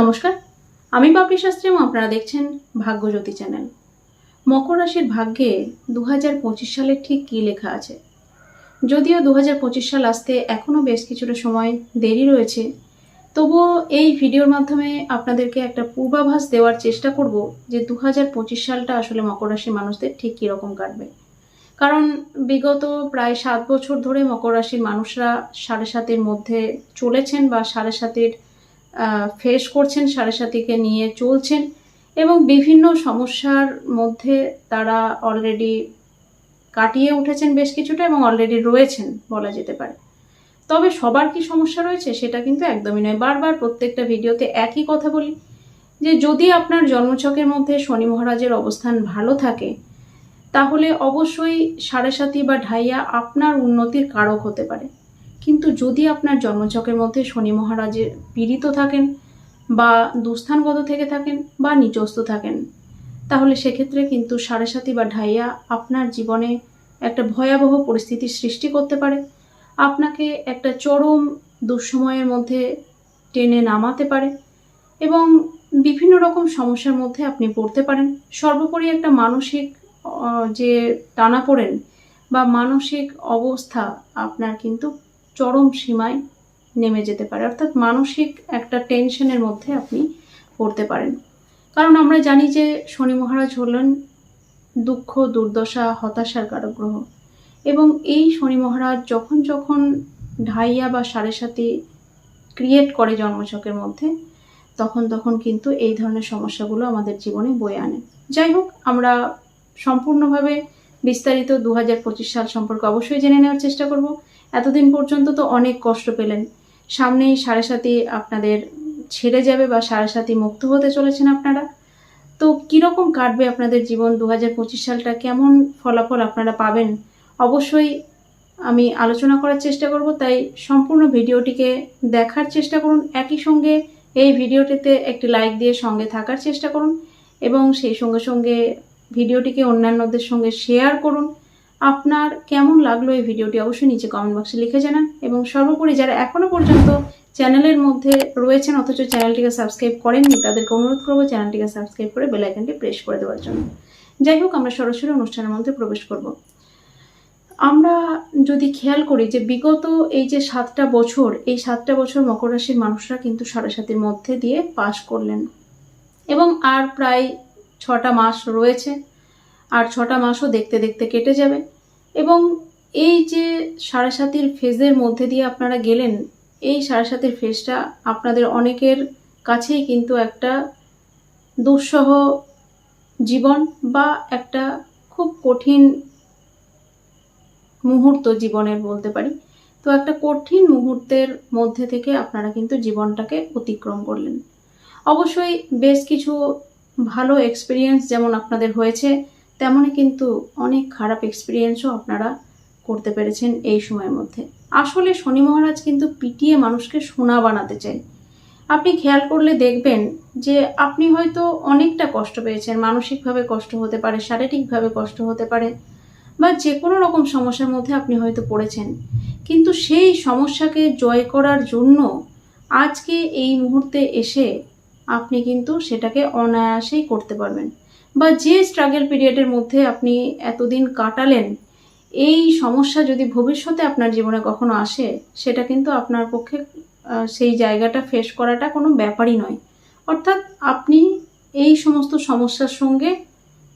নমস্কার। আমি বাপি শাস্ত্রী এবং আপনারা দেখছেন ভাগ্যজ্যোতি চ্যানেল। মকর রাশির ভাগ্যে দু সালে ঠিক কী লেখা আছে? যদিও দু সাল আসতে এখনও বেশ কিছুটা সময় দেরি রয়েছে, তবুও এই ভিডিওর মাধ্যমে আপনাদেরকে একটা পূর্বাভাস দেওয়ার চেষ্টা করব যে দু সালটা আসলে মকর রাশির মানুষদের ঠিক কীরকম কাটবে। কারণ বিগত প্রায় সাত বছর ধরে মকর রাশির মানুষরা সাড়ে সাতের মধ্যে চলেছেন বা সাড়ে সাতের ফেস করছেন, সাড়ে সাতিকে নিয়ে চলছেন এবং বিভিন্ন সমস্যার মধ্যে তারা অলরেডি কাটিয়ে উঠেছেন বেশ কিছুটা এবং অলরেডি রয়েছেন বলা যেতে পারে। তবে সবার কি সমস্যা রয়েছে সেটা কিন্তু একদমই নয়। বারবার প্রত্যেকটা ভিডিওতে একই কথা বলি যে যদি আপনার জন্মছকের মধ্যে শনি মহারাজের অবস্থান ভালো থাকে, তাহলে অবশ্যই সাড়ে সাতি বা ঢাইয়া আপনার উন্নতির কারক হতে পারে। কিন্তু যদি আপনার জন্মচকের মধ্যে শনি মহারাজের পীড়িত থাকেন বা দুস্থানগত থেকে থাকেন বা নিচস্থ থাকেন, তাহলে সেক্ষেত্রে কিন্তু সাড়ে সাতি বা ঢাইয়া আপনার জীবনে একটা ভয়াবহ পরিস্থিতির সৃষ্টি করতে পারে। আপনাকে একটা চরম দুঃসময়ের মধ্যে টেনে নামাতে পারে এবং বিভিন্ন রকম সমস্যার মধ্যে আপনি পড়তে পারেন। সর্বোপরি একটা মানসিক যে টানা পড়েন বা মানসিক অবস্থা আপনার কিন্তু চরম সীমায় নেমে যেতে পারে। অর্থাৎ মানসিক একটা টেনশনের মধ্যে আপনি পড়তে পারেন। কারণ আমরা জানি যে শনি মহারাজ হলেন দুঃখ, দুর্দশা, হতাশার কারক গ্রহ। এবং এই শনি মহারাজ যখন যখন ঢাইয়া বা সাড়ে সাথে ক্রিয়েট করে জন্মছকের মধ্যে, তখন তখন কিন্তু এই ধরনের সমস্যাগুলো আমাদের জীবনে বয়ে আনে। যাই হোক, আমরা সম্পূর্ণভাবে বিস্তারিত দু হাজার পঁচিশ সাল সম্পর্কে অবশ্যই জেনে নেওয়ার চেষ্টা করব। এতদিন পর্যন্ত তো অনেক কষ্ট পেলেন। সামনেই সাড়ে সাথে আপনাদের ছেড়ে যাবে বা সাড়ে সাথে মুক্ত হতে চলেছেন আপনারা। তো কীরকম কাটবে আপনাদের জীবন দু হাজার পঁচিশ সালটা? কেমন ফলাফল আপনারা পাবেন? অবশ্যই আমি আলোচনা করার চেষ্টা করব, তাই সম্পূর্ণ ভিডিওটিকে দেখার চেষ্টা করুন। একই সঙ্গে এই ভিডিওটিতে একটি লাইক দিয়ে সঙ্গে থাকার চেষ্টা করুন এবং সেই সঙ্গে সঙ্গে ভিডিওটিকে অন্যান্যদের সঙ্গে শেয়ার করুন। আপনার কেমন লাগল এই ভিডিওটি অবশ্যই নিচে কমেন্ট বক্সে লিখে জানান এবং সর্বোপরি যারা এখনও পর্যন্ত চ্যানেলের মধ্যে রয়েছেন অথচ চ্যানেলটিকে সাবস্ক্রাইব করেননি, তাদেরকে অনুরোধ করব চ্যানেলটিকে সাবস্ক্রাইব করে বেল আইকনটি প্রেস করে দেওয়ার জন্য। যাই হোক, আমরা সরাসরি অনুষ্ঠানের মধ্যে প্রবেশ করব। আমরা যদি খেয়াল করি যে বিগত এই যে সাতটা বছর, এই সাতটা বছর মকর রাশির মানুষরা কিন্তু সাড়ে সাতের মধ্যে দিয়ে পাশ করলেন। এবং আর প্রায় ছটা মাস রয়েছে। আর ছটা মাসও দেখতে দেখতে কেটে যাবে। এবং এই যে সাড়ে সাতির ফেজের মধ্যে দিয়ে আপনারা গেলেন, এই সাড়ে সাতির ফেজটা আপনাদের অনেকের কাছেই কিন্তু একটা দুঃসহ জীবন বা একটা খুব কঠিন মুহূর্ত জীবনের বলতে পারি। তো একটা কঠিন মুহূর্তের মধ্যে থেকে আপনারা কিন্তু জীবনটাকে অতিক্রম করলেন। অবশ্যই বেশ কিছু ভালো এক্সপিরিয়েন্স যেমন আপনাদের হয়েছে তেমনই কিন্তু অনেক খারাপ এক্সপিরিয়েন্সও আপনারা করতে পেরেছেন এই সময়ের মধ্যে। আসলে শনি মহারাজ কিন্তু পিটিয়ে মানুষকে সোনা বানাতে চায় আপনি খেয়াল করলে দেখবেন যে আপনি হয়তো অনেকটা কষ্ট পেয়েছেন, মানসিকভাবে কষ্ট হতে পারে, শারীরিকভাবে কষ্ট হতে পারে, বা যে কোনো রকম সমস্যার মধ্যে আপনি হয়তো পড়েছেন। কিন্তু সেই সমস্যাকে জয় করার জন্য আজকে এই মুহূর্তে এসে আপনি কিন্তু সেটাকে অনায়াসেই করতে পারবেন। বা যে স্ট্রাগল পিরিয়ডের মধ্যে আপনি এতদিন কাটালেন, এই সমস্যা যদি ভবিষ্যতে আপনার জীবনে কখনো আসে, সেটা কিন্তু আপনার পক্ষে সেই জায়গাটা ফেস করাটা কোনো ব্যাপারই নয়। অর্থাৎ আপনি এই সমস্ত সমস্যার সঙ্গে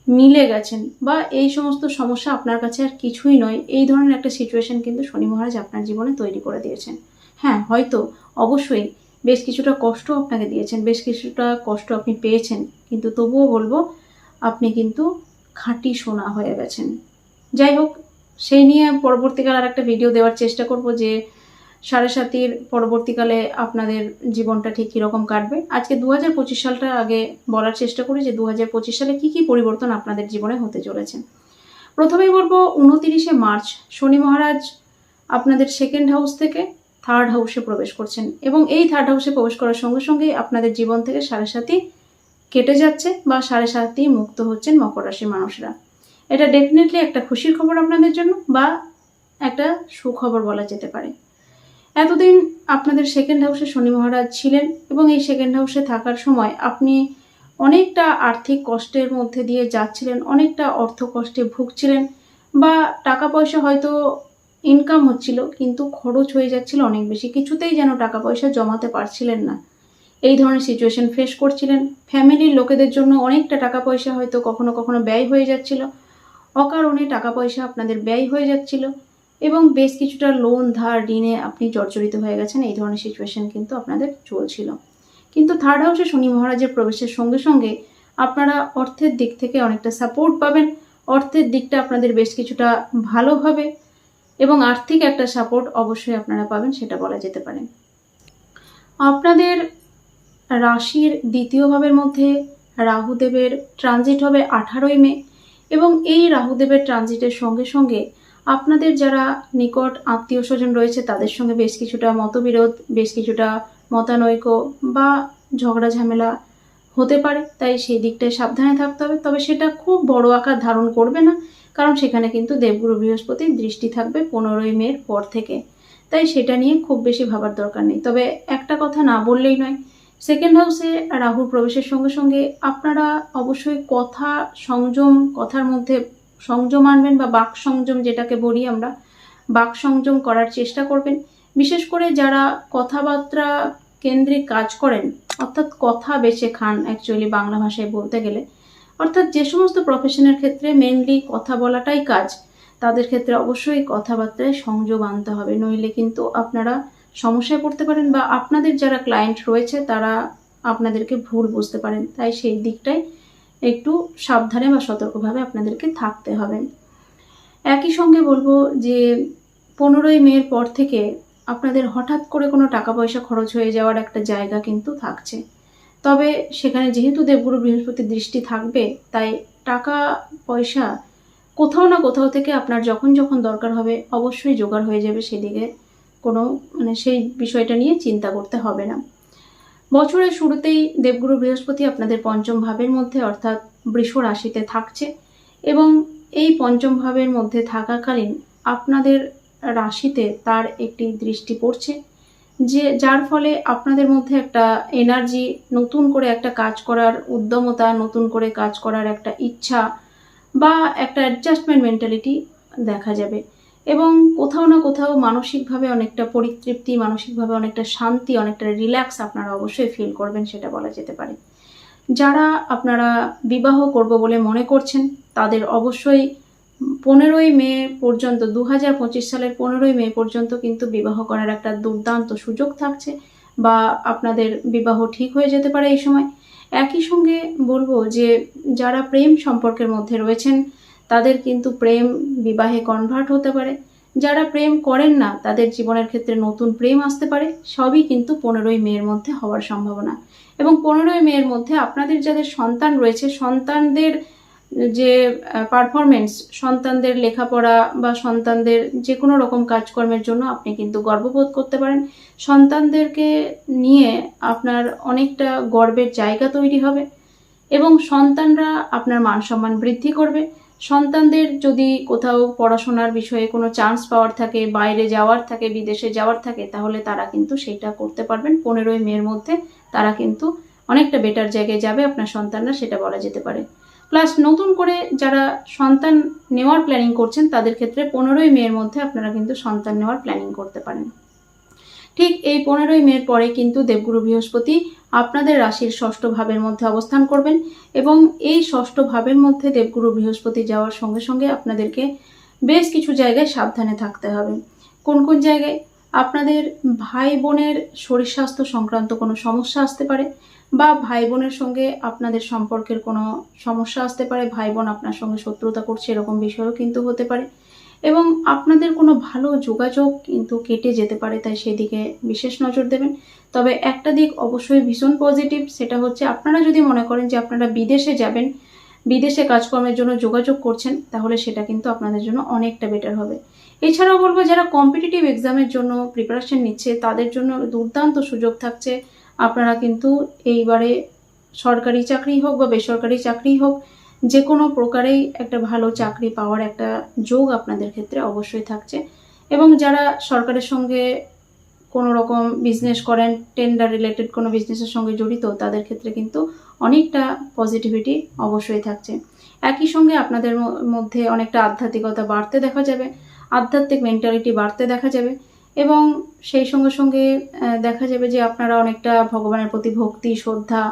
মিলে গেছেন বা এই সমস্ত সমস্যা আপনার কাছে আর কিছুই নয়, এই ধরনের একটা সিচুয়েশন কিন্তু শনি মহারাজ আপনার জীবনে তৈরি করে দিয়েছেন। হ্যাঁ হয়তো, অবশ্যই বেশ কিছুটা কষ্ট আপনাকে দিয়েছেন, বেশ কিছুটা কষ্ট আপনি পেয়েছেন, কিন্তু তবুও বলব আপনি কিন্তু খাঁটি সোনা হয়ে গেছেন। যাই হোক, সেই নিয়ে পরবর্তীকালে আর একটা ভিডিও দেওয়ার চেষ্টা করব যে সাড়ে সাতির পরবর্তীকালে আপনাদের জীবনটা ঠিক কীরকম কাটবে। আজকে দু হাজার পঁচিশ সালটা আগে বলার চেষ্টা করি যে দু হাজার পঁচিশ সালে কী কী পরিবর্তন আপনাদের জীবনে হতে চলেছে। প্রথমেই বলব, উনতিরিশে মার্চ, শনি মহারাজ আপনাদের সেকেন্ড হাউস থেকে থার্ড হাউসে প্রবেশ করছেন এবং এই থার্ড হাউসে প্রবেশ করার সঙ্গে সঙ্গেই আপনাদের জীবন থেকে সাড়ে সাতি কেটে যাচ্ছে বা সাড়ে সাতি মুক্ত হচ্ছেন মকর রাশির মানুষরা। এটা ডেফিনেটলি একটা খুশির খবর আপনাদের জন্য বা একটা সুখবর বলা যেতে পারে। এতদিন আপনাদের সেকেন্ড হাউসে শনি মহারাজ ছিলেন এবং এই সেকেন্ড হাউসে থাকার সময় আপনি অনেকটা আর্থিক কষ্টের মধ্যে দিয়ে যাচ্ছিলেন, অনেকটা অর্থ কষ্টে ভুগছিলেন বা টাকা পয়সা হয়তো ইনকাম হচ্ছিল, কিন্তু খরচ হয়ে যাচ্ছিল অনেক বেশি। কিছুতেই যেন টাকা পয়সা জমাতে পারছিলেন না। এই ধরনের সিচুয়েশন ফেস করছিলেন। ফ্যামিলির লোকেদের জন্য অনেকটা টাকা পয়সা হয়তো কখনো কখনো ব্যয় হয়ে যাচ্ছিল। অকারণে টাকা পয়সা আপনাদের ব্যয় হয়ে যাচ্ছিল এবং বেশ কিছুটা লোন ধার, ঋণে আপনি জর্জরিত হয়ে গেছেন। এই ধরনের সিচুয়েশন কিন্তু আপনাদের চলছিল। কিন্তু থার্ড হাউসে শনি মহারাজের প্রবেশের সঙ্গে সঙ্গে আপনারা অর্থের দিক থেকে অনেকটা সাপোর্ট পাবেন। অর্থের দিকটা আপনাদের বেশ কিছুটা ভালো হবে এবং আর্থিক একটা সাপোর্ট অবশ্যই আপনারা পাবেন, সেটা বলা যেতে পারে। আপনাদের রাশির দ্বিতীয় ভাবের মধ্যে রাহুদেবের ট্রানজিট হবে আঠারোই মে এবং এই রাহুদেবের ট্রানজিটের সঙ্গে সঙ্গে আপনাদের যারা নিকট আত্মীয় স্বজন রয়েছে তাদের সঙ্গে বেশ কিছুটা মতবিরোধ, বেশ কিছুটা মতানৈক্য বা ঝগড়া ঝামেলা হতে পারে। তাই সেই দিকটায় সাবধানে থাকতে হবে। তবে সেটা খুব বড় আকার ধারণ করবে না, কারণ সেখানে কিন্তু দেবগুরু বৃহস্পতির দৃষ্টি থাকবে পনেরোই মের পর থেকে। তাই সেটা নিয়ে খুব বেশি ভাবার দরকার নেই। তবে একটা কথা না বললেই নয় সেকেন্ড হাউসে রাহুর প্রবেশের সঙ্গে সঙ্গে আপনারা অবশ্যই কথা সংযম, কথার মধ্যে সংযম আনবেন বা বাক সংযম যেটাকে বলি আমরা, বাক সংযম করার চেষ্টা করবেন। বিশেষ করে যারা কথাবার্তা কেন্দ্রিক কাজ করেন, অর্থাৎ কথা বেছে খান অ্যাকচুয়ালি বাংলা ভাষায় বলতে গেলে, অর্থাৎ যে সমস্ত প্রফেশনের ক্ষেত্রে মেনলি কথা বলাটাই কাজ, তাদের ক্ষেত্রে অবশ্যই কথাবার্তায় সংযোগ আনতে হবে। নইলে কিন্তু আপনারা সমস্যায় পড়তে পারেন বা আপনাদের যারা ক্লায়েন্ট রয়েছে, তারা আপনাদেরকে ভুল বুঝতে পারেন। তাই সেই দিকটাই একটু সাবধানে বা সতর্কভাবে আপনাদেরকে থাকতে হবে। একই সঙ্গে বলব যে, পনেরোই মের পর থেকে আপনাদের হঠাৎ করে কোনো টাকা পয়সা খরচ হয়ে যাওয়ার একটা জায়গা কিন্তু থাকছে। তবে সেখানে যেহেতু দেবগুরু বৃহস্পতির দৃষ্টি থাকবে, তাই টাকা পয়সা কোথাও না কোথাও থেকে আপনার যখন যখন দরকার হবে, অবশ্যই জোগাড় হয়ে যাবে সেদিকে কোনো মানে সেই বিষয়টা নিয়ে চিন্তা করতে হবে না। বছরের শুরুতেই দেবগুরু বৃহস্পতি আপনাদের পঞ্চম ভাবের মধ্যে, অর্থাৎ বৃষ রাশিতে থাকছে এবং এই পঞ্চম ভাবের মধ্যে থাকাকালীন আপনাদের রাশিতে তার একটি দৃষ্টি পড়ছে, যে যার ফলে আপনাদের মধ্যে একটা এনার্জি নতুন করে একটা কাজ করার উদ্যমতা, নতুন করে কাজ করার একটা ইচ্ছা বা একটা অ্যাডজাস্টমেন্ট মেন্টালিটি দেখা যাবে। এবং কোথাও না কোথাও মানসিকভাবে অনেকটা পরিতৃপ্তি, মানসিকভাবে অনেকটা শান্তি, অনেকটা রিল্যাক্স আপনারা অবশ্যই ফিল করবেন, সেটা বলা যেতে পারে। যারা আপনারা বিবাহ করব বলে মনে করছেন, তাদের অবশ্যই পনেরোই মে পর্যন্ত দু হাজার পঁচিশ সালের পনেরোই মে পর্যন্ত কিন্তু বিবাহ করার একটা দুর্দান্ত সুযোগ থাকছে বা আপনাদের বিবাহ ঠিক হয়ে যেতে পারে এই সময়। একই সঙ্গে বলব যে, যারা প্রেম সম্পর্কের মধ্যে রয়েছেন তাদের কিন্তু প্রেম বিবাহে কনভার্ট হতে পারে। যারা প্রেম করেন না, তাদের জীবনের ক্ষেত্রে নতুন প্রেম আসতে পারে, সবই কিন্তু পনেরোই মেয়ের মধ্যে হওয়ার সম্ভাবনা। এবং পনেরোই মেয়ের মধ্যে আপনাদের যাদের সন্তান রয়েছে, সন্তানদের যে পারফরমেন্স সন্তানদের লেখাপড়া বা সন্তানদের যে কোনো রকম কাজকর্মের জন্য আপনি কিন্তু গর্ববোধ করতে পারেন। সন্তানদেরকে নিয়ে আপনার অনেকটা গর্বের জায়গা তৈরি হবে এবং সন্তানরা আপনার মান সম্মান বৃদ্ধি করবে। সন্তানদের যদি কোথাও পড়াশোনার বিষয়ে কোনো চান্স পাওয়ার থাকে, বাইরে যাওয়ার থাকে, বিদেশে যাওয়ার থাকে, তাহলে তারা কিন্তু সেটা করতে পারবেন। পনেরোই মেয়ের মধ্যে তারা কিন্তু অনেকটা বেটার জায়গায় যাবে, আপনার সন্তানরা সেটা বলা যেতে পারে। প্লাস নতুন করে যারা সন্তান নেওয়ার প্ল্যানিং করছেন, তাদের ক্ষেত্রে পনেরোই মেয়ের মধ্যে আপনারা কিন্তু সন্তান নেওয়ার প্ল্যানিং করতে পারেন। ঠিক এই পনেরোই মের পরে কিন্তু দেবগুরু বৃহস্পতি আপনাদের রাশির ষষ্ঠ ভাবের মধ্যে অবস্থান করবেন এবং এই ষষ্ঠ ভাবের মধ্যে দেবগুরু বৃহস্পতি যাওয়ার সঙ্গে সঙ্গে আপনাদেরকে বেশ কিছু জায়গায় সাবধানে থাকতে হবে। কোন কোন জায়গায়? আপনাদের ভাই বোনের শরীর স্বাস্থ্য সংক্রান্ত কোনো সমস্যা আসতে পারে বা ভাই বোনের সঙ্গে আপনাদের সম্পর্কের কোনো সমস্যা আসতে পারে, ভাই বোন আপনার সঙ্গে শত্রুতা করছে এরকম বিষয়ও কিন্তু হতে পারে। এবং আপনাদের কোনো ভালো যোগাযোগ কিন্তু কেটে যেতে পারে, তাই সেদিকে বিশেষ নজর দেবেন। তবে একটা দিক অবশ্যই ভীষণ পজিটিভ সেটা হচ্ছে আপনারা যদি মনে করেন যে আপনারা বিদেশে যাবেন, বিদেশে কাজকর্মের জন্য যোগাযোগ করছেন, তাহলে সেটা কিন্তু আপনাদের জন্য অনেকটা বেটার হবে। এছাড়াও বলব, যারা কম্পিটিটিভ এক্সামের জন্য প্রিপারেশন নিচ্ছে, তাদের জন্য দুর্দান্ত সুযোগ থাকছে। আপনারা কিন্তু এইবারে সরকারি চাকরি হোক বা বেসরকারি চাকরি হোক যে কোনো প্রকারেই একটা ভালো চাকরি পাওয়ার একটা যোগ আপনাদের ক্ষেত্রে অবশ্যই থাকছে। এবং যারা সরকারের সঙ্গে কোনো রকম বিজনেস করেন টেন্ডার রিলেটেড কোনো বিজনেসের সঙ্গে জড়িত, তাদের ক্ষেত্রে কিন্তু অনেকটা পজিটিভিটি অবশ্যই থাকছে। একই সঙ্গে আপনাদের মধ্যে অনেকটা আধ্যাত্মিকতা বাড়তে দেখা যাবে, আধ্যাত্মিক মেন্টালিটি বাড়তে দেখা যাবে এবং সেই সঙ্গে সঙ্গে দেখা যাবে যে আপনারা অনেকটা ভগবানের প্রতি ভক্তি, শ্রদ্ধা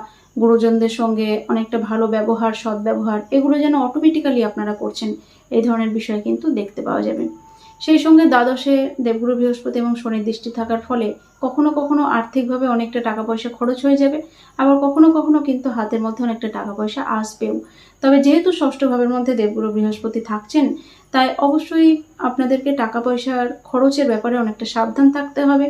গুরুজনদের সঙ্গে অনেকটা ভালো ব্যবহার সদ্ব্যবহার এগুলো যেন অটোমেটিক্যালি আপনারা করছেন, এই ধরনের বিষয় কিন্তু দেখতে পাওয়া যাবে। সেই সঙ্গে দ্বাদশে দেবগুরু বৃহস্পতি এবং শনির দৃষ্টি থাকার ফলে কখনো কখনো আর্থিকভাবে অনেকটা টাকা পয়সা খরচ হয়ে যাবে, আবার কখনো কখনো কিন্তু হাতের মধ্যে অনেকটা টাকা পয়সা আসবেও। তবে যেহেতু ষষ্ঠ ভাবের মধ্যে দেবগুরু বৃহস্পতি থাকছেন, তাই অবশ্যই আপনাদেরকে টাকা পয়সার খরচের ব্যাপারে অনেকটা সাবধান থাকতে হবে।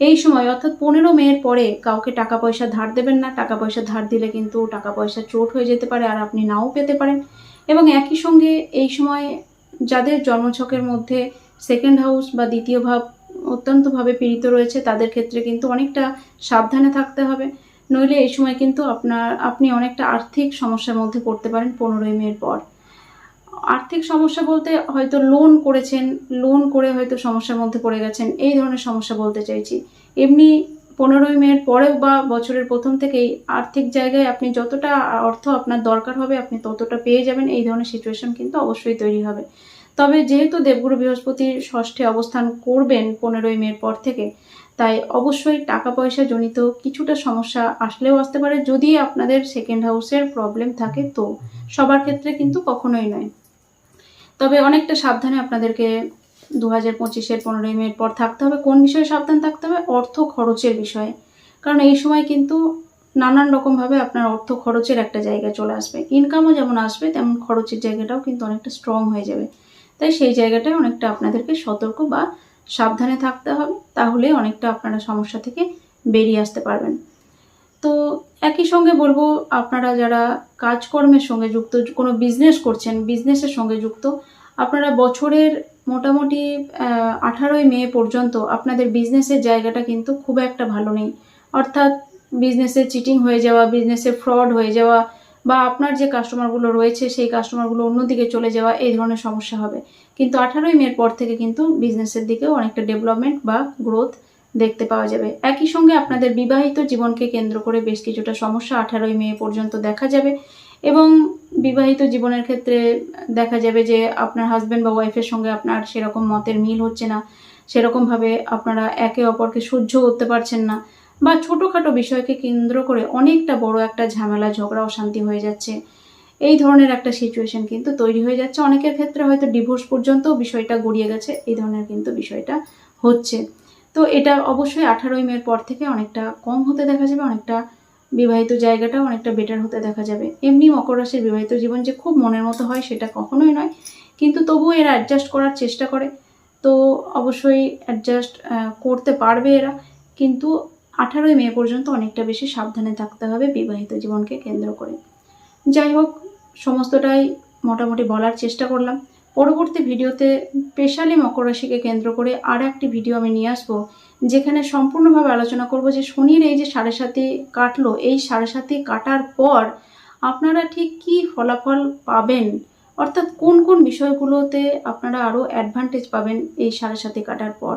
এই সময় অর্থাৎ পনেরো মেয়ের পরে কাউকে টাকা পয়সা ধার দেবেন না। টাকা পয়সা ধার দিলে কিন্তু টাকা পয়সা চোট হয়ে যেতে পারে আর আপনি নাও পেতে পারেন। এবং একই সঙ্গে এই সময় যাদের জন্মছকের মধ্যে সেকেন্ড হাউস বা দ্বিতীয় ভাব অত্যন্তভাবে পীড়িত রয়েছে, তাদের ক্ষেত্রে কিন্তু অনেকটা সাবধানে থাকতে হবে। নইলে এই সময় কিন্তু আপনার, আপনি অনেকটা আর্থিক সমস্যার মধ্যে পড়তে পারেন পনেরোই মের পর। আর্থিক সমস্যা বলতে হয়তো লোন করেছেন লোন করে হয়তো সমস্যার মধ্যে পড়ে গেছেন, এই ধরনের সমস্যা বলতে চাইছি। এমনি পনেরোই মেয়ের পরেও বা বছরের প্রথম থেকেই আর্থিক জায়গায় আপনি যতটা অর্থ আপনার দরকার হবে, আপনি ততটা পেয়ে যাবেন, এই ধরনের সিচুয়েশন কিন্তু অবশ্যই তৈরি হবে। তবে যেহেতু দেবগুরু বৃহস্পতির ষষ্ঠে অবস্থান করবেন পনেরোই মের পর থেকে, তাই অবশ্যই টাকা পয়সা জনিত কিছুটা সমস্যা আসলেও আসতে পারে। যদি আপনাদের সেকেন্ড হাউসের প্রবলেম থাকে তো, সবার ক্ষেত্রে কিন্তু কখনোই নয়। তবে অনেকটা সাবধানে আপনাদেরকে দু হাজার পঁচিশের পনেরোই মের পর থাকতে হবে। কোন বিষয়ে সাবধান থাকতে হবে? অর্থ খরচের বিষয়ে। কারণ এই সময় কিন্তু নানান রকমভাবে আপনার অর্থ খরচের একটা জায়গা চলে আসবে। ইনকামও যেমন আসবে, তেমন খরচের জায়গাটাও কিন্তু অনেকটা স্ট্রং হয়ে যাবে। তাই সেই জায়গাটায় অনেকটা আপনাদেরকে সতর্ক বা সাবধানে থাকতে হবে। তাহলে অনেকটা আপনারা সমস্যা থেকে বেরিয়ে আসতে পারবেন। তো একই সঙ্গে বলব, আপনারা যারা কাজকর্মের সঙ্গে যুক্ত, কোনো বিজনেস করছেন বিজনেসের সঙ্গে যুক্ত, আপনারা বছরের মোটামুটি আঠারোই মে পর্যন্ত আপনাদের বিজনেসের জায়গাটা কিন্তু খুব একটা ভালো নেই। অর্থাৎ বিজনেসে চিটিং হয়ে যাওয়া বিজনেসে ফ্রড হয়ে যাওয়া, বা আপনার যে কাস্টমারগুলো রয়েছে, সেই কাস্টমারগুলো অন্যদিকে চলে যাওয়া, এই ধরনের সমস্যা হবে। কিন্তু আঠারোই মের পর থেকে কিন্তু বিজনেসের দিকেও অনেকটা ডেভেলপমেন্ট বা গ্রোথ দেখতে পাওয়া যাবে। একই সঙ্গে আপনাদের বিবাহিত জীবনকে কেন্দ্র করে বেশ কিছুটা সমস্যা আঠারোই মে পর্যন্ত দেখা যাবে এবং বিবাহিত জীবনের ক্ষেত্রে দেখা যাবে যে আপনার হাজব্যান্ড বা ওয়াইফের সঙ্গে আপনার সেরকম মতের মিল হচ্ছে না, সেরকমভাবে আপনারা একে অপরকে সহ্য করতে পারছেন না বা ছোটোখাটো বিষয়কে কেন্দ্র করে অনেকটা বড় একটা ঝামেলা, ঝগড়া, অশান্তি হয়ে যাচ্ছে। এই ধরনের একটা সিচুয়েশন কিন্তু তৈরি হয়ে যাচ্ছে। অনেকের ক্ষেত্রে হয়তো ডিভোর্স পর্যন্ত বিষয়টা গড়িয়ে গেছে। এই ধরনের কিন্তু বিষয়টা হচ্ছে। তো এটা অবশ্যই আঠারোই মের পর থেকে অনেকটা কম হতে দেখা যাবে, অনেকটা বিবাহিত জায়গাটাও অনেকটা বেটার হতে দেখা যাবে। এমনি মকর রাশির বিবাহিত জীবন যে খুব মনের মতো হয় সেটা কখনোই নয়, কিন্তু তবুও এরা অ্যাডজাস্ট করার চেষ্টা করে। তো অবশ্যই অ্যাডজাস্ট করতে পারবে এরা, কিন্তু আঠারোই মে পর্যন্ত অনেকটা বেশি সাবধানে থাকতে হবে বিবাহিত জীবনকে কেন্দ্র করে। যাই হোক, সমস্তটাই মোটামুটি বলার চেষ্টা করলাম। পরবর্তী ভিডিওতে স্পেশালি মকর রাশিকে কেন্দ্র করে আর একটি ভিডিও আমি নিয়ে আসব, যেখানে সম্পূর্ণভাবে আলোচনা করব যে শনির এই যে সাড়ে সাথে কাটলো, এই সাড়ে সাথে কাটার পর আপনারা ঠিক কি ফলাফল পাবেন? অর্থাৎ কোন কোন বিষয়গুলোতে আপনারা আরও অ্যাডভান্টেজ পাবেন এই সাড়ে সাথে কাটার পর?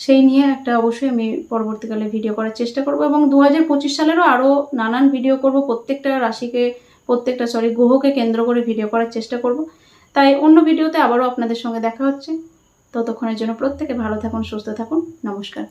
সেই নিয়ে একটা অবশ্যই আমি পরবর্তীকালে ভিডিও করার চেষ্টা করব এবং দু হাজার পঁচিশ সালেরও আরও নানান ভিডিও করব, প্রত্যেকটা রাশিকে, প্রত্যেকটা সরি গ্রহকে কেন্দ্র করে ভিডিও করার চেষ্টা করব। তাই অন্য ভিডিওতে আবারও আপনাদের সঙ্গে দেখা হচ্ছে। ততক্ষণের জন্য প্রত্যেকে ভালো থাকুন, সুস্থ থাকুন। নমস্কার।